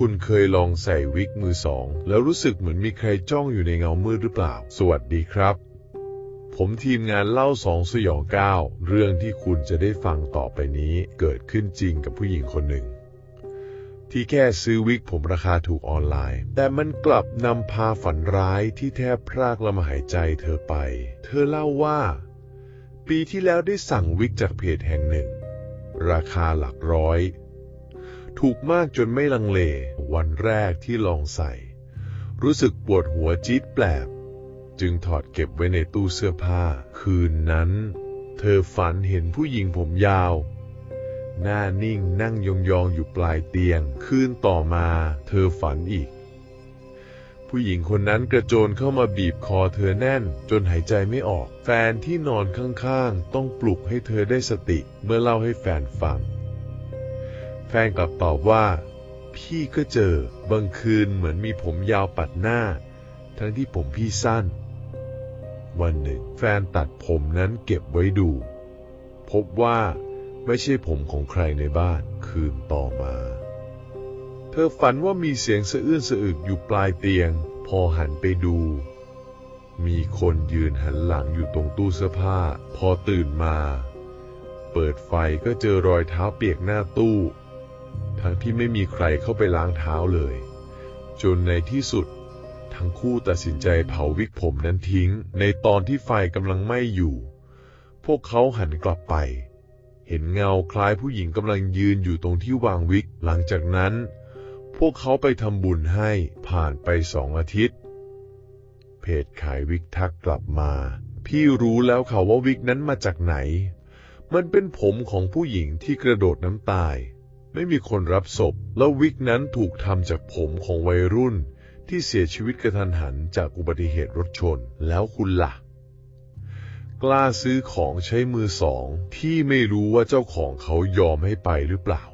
คุณเคยลองใส่วิกมือสอง แล้วรู้สึกเหมือนมีใครจ้องอยู่ในเงามืดหรือเปล่า สวัสดีครับ ผมทีมงานเล่าสองสยองก้าวเรื่องที่คุณจะได้ฟังต่อไปนี้เกิดขึ้นจริงกับผู้หญิงคนหนึ่ง ที่แค่ซื้อวิกผมราคาถูกออนไลน์ แต่มันกลับนำพาฝันร้ายที่แทบพรากลมหายใจเธอไป เธอเล่าว่า ปีที่แล้วได้สั่งวิกจากเพจแห่งหนึ่ง ราคาหลักร้อย ถูกมากจนไม่ลังเล วันแรกที่ลองใส่ รู้สึกปวดหัวจี๊ดแปลบ จึงถอดเก็บไว้ในตู้เสื้อผ้า คืนนั้น เธอฝันเห็นผู้หญิงผมยาว หน้านิ่งนั่งยองๆอยู่ปลายเตียง คืนต่อมา เธอฝันอีก ผู้หญิงคนนั้นกระโจนเข้ามาบีบคอเธอแน่น จนหายใจไม่ออก แฟนที่นอนข้างๆ ต้องปลุกให้เธอได้สติ เมื่อเล่าให้แฟนฟัง นกลับตอบว่า พี่ก็เจอบางคืนเหมือนมีผมยาวปัดหน้า ทั้งที่ผมพี่สั้น วันหนึ่งแฟนตัดผมนั้นเก็บไว้ดู พบว่าไม่ใช่ผมของใครในบ้านคืนต่อมา เธอฝันว่ามีเสียงสะอื้นสะอึกอยู่ปลายเตียง พอหันไปดู มีคนยืนหันหลังอยู่ตรงตู้เสื้อผ้า พอตื่นมา เปิดไฟก็เจอรอยเท้าเปียกหน้าตู้ ทั้งที่ไม่มีใครเข้าไปล้างเท้าเลย จนในที่สุด ทั้งคู่ตัดสินใจเผาวิกผมนั้นทิ้ง ในตอนที่ไฟกำลังไหม้อยู่ พวกเขาหันกลับไป เห็นเงาคล้ายผู้หญิงกำลังยืนอยู่ตรงที่วางวิก หลังจากนั้น พวกเขาไปทำบุญให้ผ่านไปสองอาทิตย์ เพจขายวิกทักกลับมา พี่รู้แล้วค่ะว่าวิกนั้นมาจากไหน มันเป็นผมของผู้หญิงที่กระโดดน้ำตาย ไม่มีคนรับศพ แล้ววิกนั้นถูกทำจากผมของวัยรุ่น ที่เสียชีวิตกระทันหันจากอุบัติเหตุรถชน แล้วคุณล่ะ กล้าซื้อของใช้มือสอง ที่ไม่รู้ว่าเจ้าของเขายอมให้ไปหรือเปล่า